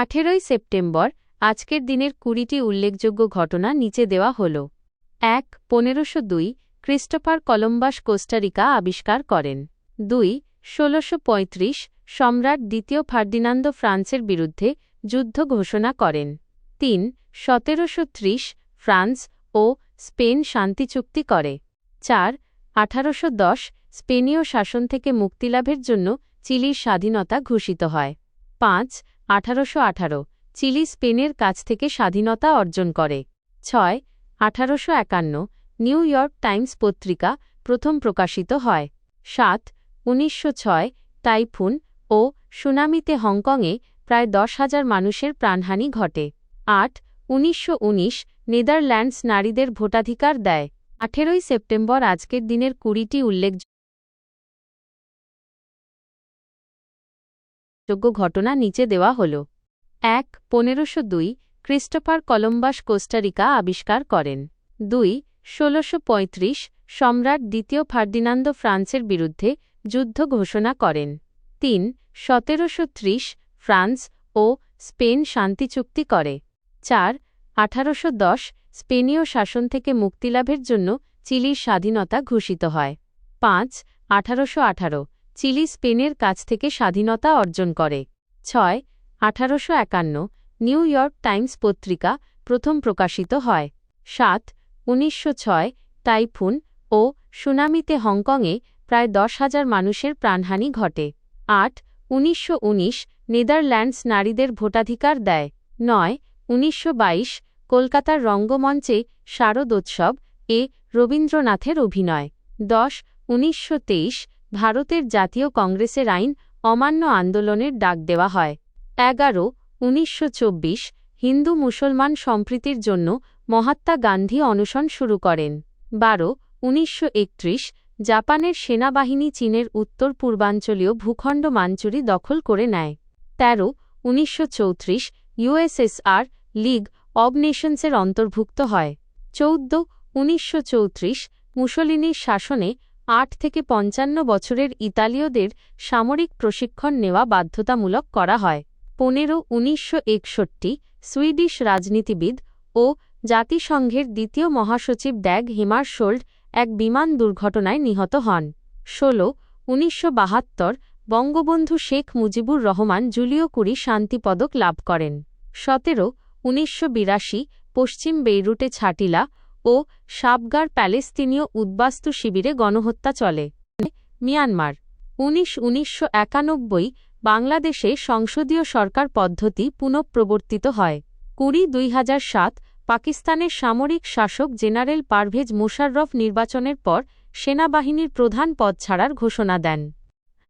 আঠেরোই সেপ্টেম্বর, আজকের দিনের কুড়িটি উল্লেখযোগ্য ঘটনা নিচে দেওয়া হল। এক, পনেরোশো দুই, ক্রিস্টোফার কলম্বাস কোস্টারিকা আবিষ্কার করেন। দুই, ষোলোশো পঁয়ত্রিশ, সম্রাট দ্বিতীয় ফার্দিনান্দো ফ্রান্সের বিরুদ্ধে যুদ্ধ ঘোষণা করেন। তিন, সতেরোশো ত্রিশ, ফ্রান্স ও স্পেন শান্তি চুক্তি করে। চার, আঠারোশো দশ, স্পেনীয় শাসন থেকে মুক্তিলাভের জন্য চিলির স্বাধীনতা ঘোষিত হয়। পাঁচ আঠারোশো আঠারো, চিলি স্পেনের কাছ থেকে স্বাধীনতা অর্জন করে। ছয়, আঠারোশো একান্ন, নিউ ইয়র্ক টাইমস পত্রিকা প্রথম প্রকাশিত হয়। সাত, উনিশশো ছয়, টাইফুন ও সুনামিতে হংকংয়ে প্রায় দশ হাজার মানুষের প্রাণহানি ঘটে। আট, উনিশশো উনিশ, নেদারল্যান্ডস নারীদের ভোটাধিকার দেয়। আঠেরোই সেপ্টেম্বর আজকের দিনের কুড়িটি উল্লেখযোগ্য ঘটনা নিচে দেওয়া হল। এক, পনেরোশো দুই, ক্রিস্টোফার কলম্বাস কোস্টারিকা আবিষ্কার করেন। দুই, ষোলোশো পঁয়ত্রিশ, সম্রাট দ্বিতীয় ফার্দিনান্দো ফ্রান্সের বিরুদ্ধে যুদ্ধ ঘোষণা করেন। তিন, সতেরোশো ত্রিশ, ফ্রান্স ও স্পেন শান্তি চুক্তি করে। চার, আঠারোশো দশ, স্পেনীয় শাসন থেকে মুক্তিলাভের জন্য চিলির স্বাধীনতা ঘোষিত হয়। পাঁচ, আঠারোশো আঠারো চিলি স্পেনের কাছ থেকে স্বাধীনতা অর্জন করে। ছয়, আঠারোশো একান্ন, নিউ ইয়র্ক টাইমস পত্রিকা প্রথম প্রকাশিত হয়। সাত, উনিশশো ছয়, টাইফুন ও সুনামিতে হংকংয়ে প্রায় দশ হাজার মানুষের প্রাণহানি ঘটে। আট, উনিশশো উনিশ, নেদারল্যান্ডস নারীদের ভোটাধিকার দেয়। নয়, উনিশশো কলকাতার রঙ্গমঞ্চে শারদোৎসব এ রবীন্দ্রনাথের অভিনয়। দশ, উনিশশো ভারতের জাতীয় কংগ্রেসের আইন অমান্য আন্দোলনের ডাক দেওয়া হয়। এগারো, উনিশশো হিন্দু মুসলমান সম্প্রীতির জন্য মহাত্মা গান্ধী অনশন শুরু করেন। বারো, উনিশশো জাপানের সেনাবাহিনী চীনের উত্তর পূর্বাঞ্চলীয় ভূখণ্ড মাঞ্চুরি দখল করে নেয়। তেরো, উনিশশো ইউএসএসআর লিগ অব নেশনসের অন্তর্ভুক্ত হয়। চৌদ্দ, উনিশশো মুসলিনীর শাসনে আট থেকে পঞ্চান্ন বছরের ইতালীয়দের সামরিক প্রশিক্ষণ নেওয়া বাধ্যতামূলক করা হয়। পনেরো উনিশশো সুইডিশ রাজনীতিবিদ ও জাতিসংঘের দ্বিতীয় মহাসচিব ড্যাগ হেমারশোল্ড এক বিমান দুর্ঘটনায় নিহত হন। ষোলো উনিশশো বঙ্গবন্ধু শেখ মুজিবুর রহমান জুলিও কুরি শান্তিপদক লাভ করেন। সতেরো উনিশশো পশ্চিম বেইরুটে ছাটিলা ও সাবগার প্যালেস্তিনীয় উদ্বাস্তু শিবিরে গণহত্যা চলে। মিয়ানমার। উনিশ, উনিশশো একানব্বই, বাংলাদেশে সংসদীয় সরকার পদ্ধতি পুনঃপ্রবর্তিত হয়। কুড়ি, দুই সাত, পাকিস্তানের সামরিক শাসক জেনারেল পারভেজ মোশাররফ নির্বাচনের পর সেনাবাহিনীর প্রধান পদ ছাড়ার ঘোষণা দেন।